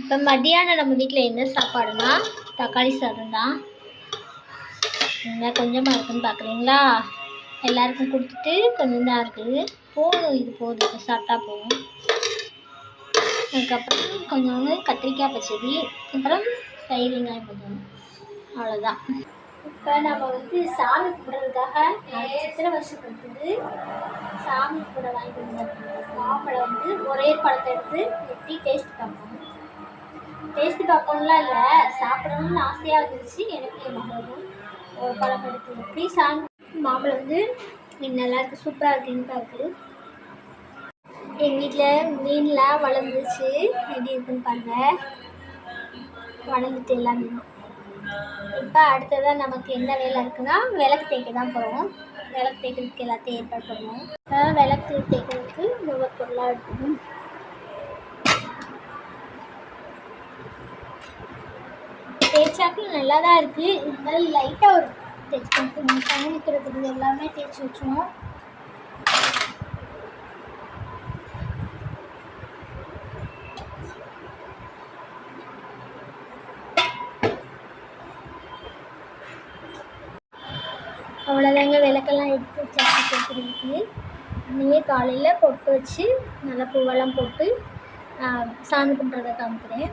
இப்போ மதியானம் நம்ம வீட்டில் என்ன சாப்பாடுனா தக்காளி சாதம் தான் என்ன கொஞ்சமாக இருக்குன்னு பார்க்குறீங்களா எல்லாருக்கும் கொடுத்துட்டு கொஞ்சம் தான் இருக்குது. போதும் இது போதும். இது சாப்பிட்டா போதும். அதுக்கப்புறம் கொஞ்சம் கத்திரிக்காய் பச்சடி அப்புறம் தயிர் வெங்காயம் போதும். அவ்வளோதான் இப்போ நம்ம வந்து சாமி கும்பிட்றதுக்காக சித்திரை வருஷம் கொடுத்தது சாமி கூட வாங்கி வந்த மாம்பழம் வந்து ஒரே பழத்தை எடுத்து வெட்டி டேஸ்ட் பார்ப்போம்? டேஸ்ட் பார்க்கணும்லாம் இல்லை. சாப்பிடணும்னு ஆசையாக இருந்துச்சு. எனக்கு என் மகளுக்கும் ஒரு பழம் எடுத்து வெட்டி சாமி மாம்பழம் வந்து நல்லா இருக்குது சூப்பராக இருக்குன்னு பார்க்குது எங்கள் வீட்டில் மீன்லாம் வளர்ந்துச்சு எப்படி இருக்குன்னு பாருங்க. வளர்ந்துட்டு எல்லாமே. இப்போ அடுத்ததாக நமக்கு என்ன வேலை இருக்குன்னா விளக்கு தேய்க்க தான் போகிறோம் விளக்கு தேய்க்கிறதுக்கு எல்லாத்தையும் ஏற்பாடு பண்ணுவோம். விளக்கு தேய்க்கிறதுக்கு ஒவ்வொரு பொருளாக எடுக்கணும் தேய்ச்சாக்கும் நல்லா தான் இருக்குது இருந்தாலும் லைட்டாக ஒரு தேய்ச்சி தண்ணி ஊற்றுறதுக்கு எல்லாமே தேய்ச்சி வச்சுருவோம். அவ்வளோதாங்க விளக்கெல்லாம் எடுத்து சட்டி கொடுத்துருக்கு. அன்னையே காலையில் பொட்டு வச்சு நல்லா பூவெல்லாம் போட்டு சாமி கும்பிட்றத காமிக்கிறேன்.